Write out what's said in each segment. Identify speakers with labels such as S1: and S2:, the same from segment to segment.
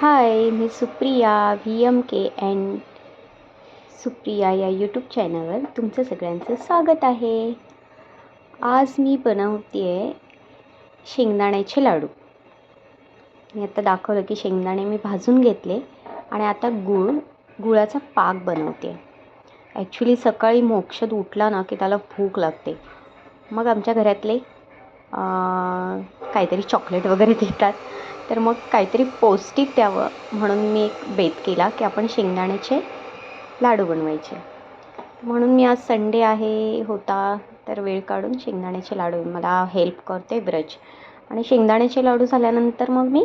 S1: High me Supriya V M K and Supriya या YouTube चॅनलवर तुमचं सगळ्यांचं स्वागत आहे. आज मी बनवते आहे शेंगदाण्याचे लाडू. मी आता दाखवलं की शेंगदाणे मी भाजून घेतले आणि आता गूळ गुळाचा पाक बनवते ॲक्च्युली सकाळी मोक्षद उठला ना की त्याला भूक लागते. मग आमच्या घरातले काहीतरी चॉकलेट वगैरे देतात. तर मग काहीतरी पौष्टिक द्यावं म्हणून मी एक बेत केला की आपण शेंगदाण्याचे लाडू बनवायचे. म्हणून मी आज संडे आहे होता तर वेळ काढून शेंगदाण्याचे लाडू मला हेल्प करते ब्रज. आणि शेंगदाण्याचे लाडू झाल्यानंतर मग मी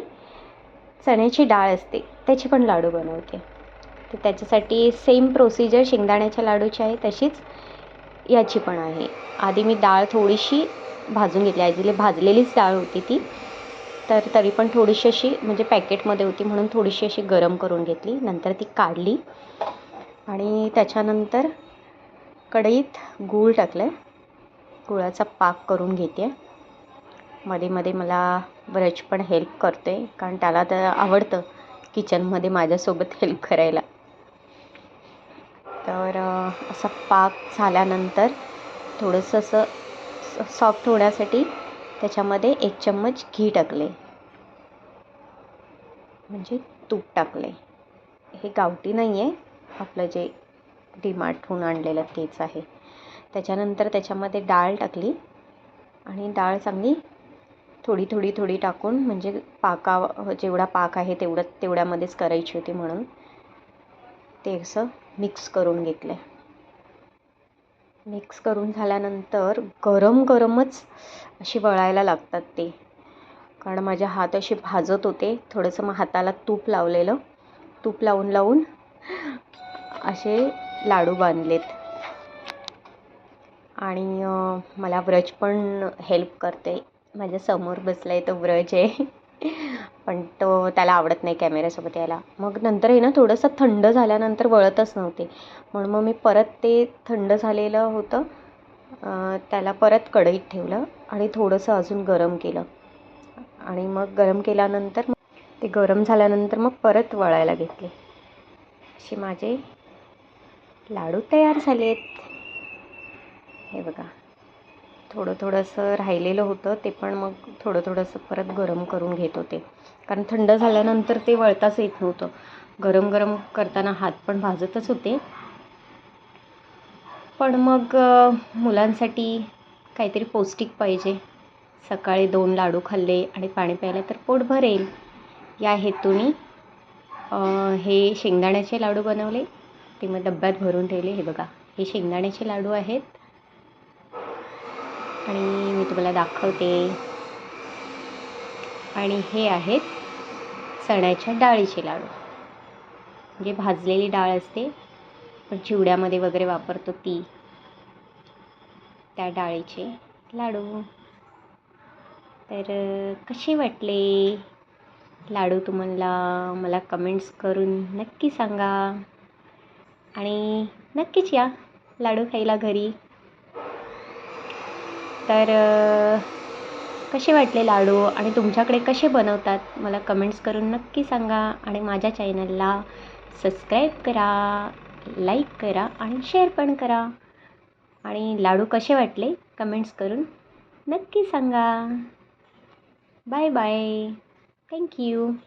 S1: चण्याची डाळ असते त्याचे पण लाडू बनवते. तर त्याच्यासाठी सेम प्रोसिजर शेंगदाण्याच्या लाडूची आहे तशीच याची पण आहे. आधी मी डाळ थोडीशी भाजून घेतली ॲक्च्युली भाजलेलीच डाळ होती ती तर तरी पण थोडीशी अशी म्हणजे पॅकेटमध्ये होती म्हणून थोडीशी अशी गरम करून घेतली. नंतर ती काढली. आणि त्याच्यानंतर कढईत गूळ टाकलं आहे गुळाचा पाक करून घेते. मध्ये मध्ये मला ब्रज पण हेल्प करते कारण त्याला तर आवडतं किचनमध्ये माझ्यासोबत हेल्प करायला. तर असा पाक झाल्यानंतर थोडंसं असं सॉफ्ट होण्यासाठी त्याच्यामध्ये एक चम्मच घी टाकले म्हणजे तूप टाकले हे गावठी नाही आहे आपलं जे डीमार्टहून आणलेलं तेच आहे. त्याच्यानंतर त्याच्यामध्ये डाळ टाकली आणि डाळ चांगली थोडी थोडी थोडी टाकून म्हणजे पाका जेवढा पाक आहे तेवढं तेवढ्यामध्येच करायची होती म्हणून ते असं मिक्स करून घेतलं मिक्स करून झाल्यानंतर गरम गरमच अशी वळायला लागतात ते. कारण माझ्या हात असे भाजत होते. थोडंसं मग हाताला तूप लावलेलं. तूप लावून लावून असे लाडू बांधलेत. आणि मला व्रज पण हेल्प करते. माझ्यासमोर बसला आहे तो व्रज आहे. पण तो त्याला आवडत नाही कॅमेऱ्यासोबत यायला. मग नंतर आहे ना थोडंसं थंड झाल्यानंतर वळतच नव्हते. म्हणून मग मी परत ते थंड झालेलं होतं. त्याला परत कढईत ठेवलं आणि थोडंसं अजून गरम केलं. आणि मग गरम केल्यानंतर ते गरम झाल्यानंतर मग परत वळायला घेतले. असे माझे लाडू तयार झालेत. हे बघा थोडं थोडंसं राहिलेलं होतं ते पण मग थोडं थोडंसं परत गरम करून घेत होते. कारण थंड झाल्यानंतर ते वळताच येत नव्हतं. गरम गरम करताना हात पण भाजतच होते. पण मग मुलांसाठी काहीतरी पौष्टिक पाहिजे. सकाळी दोन लाडू खाल्ले आणि पाणी प्यायला तर पोट भरेल. या हेतूने हे शेंगदाण्याचे लाडू बनवले. ते मग डब्यात भरून ठेवले. हे बघा हे शेंगदाण्याचे लाडू आहेत. आणि मी तुम्हाला दाखवते. आणि हे आहेत चण्याच्या डाळीचे लाडू. म्हणजे भाजलेली डाळ असते पण चिवड्यामध्ये वगैरे वापरतो ती. त्या डाळीचे लाडू. तर कसे वाटले लाडू तुम्हाला? मला कमेंट्स करून नक्की सांगा. आणि नक्कीच या लाडू खायला घरी. तर कसे वाटले लाडू आणि तुमच्याकडे कसे बनवतात? मला कमेंट्स करून नक्की सांगा. आणि माझ्या चॅनलला सबस्क्राईब करा लाईक करा आणि शेअर पण करा. आणि लाडू कसे वाटले? कमेंट्स करून नक्की सांगा. Bye bye. Thank you.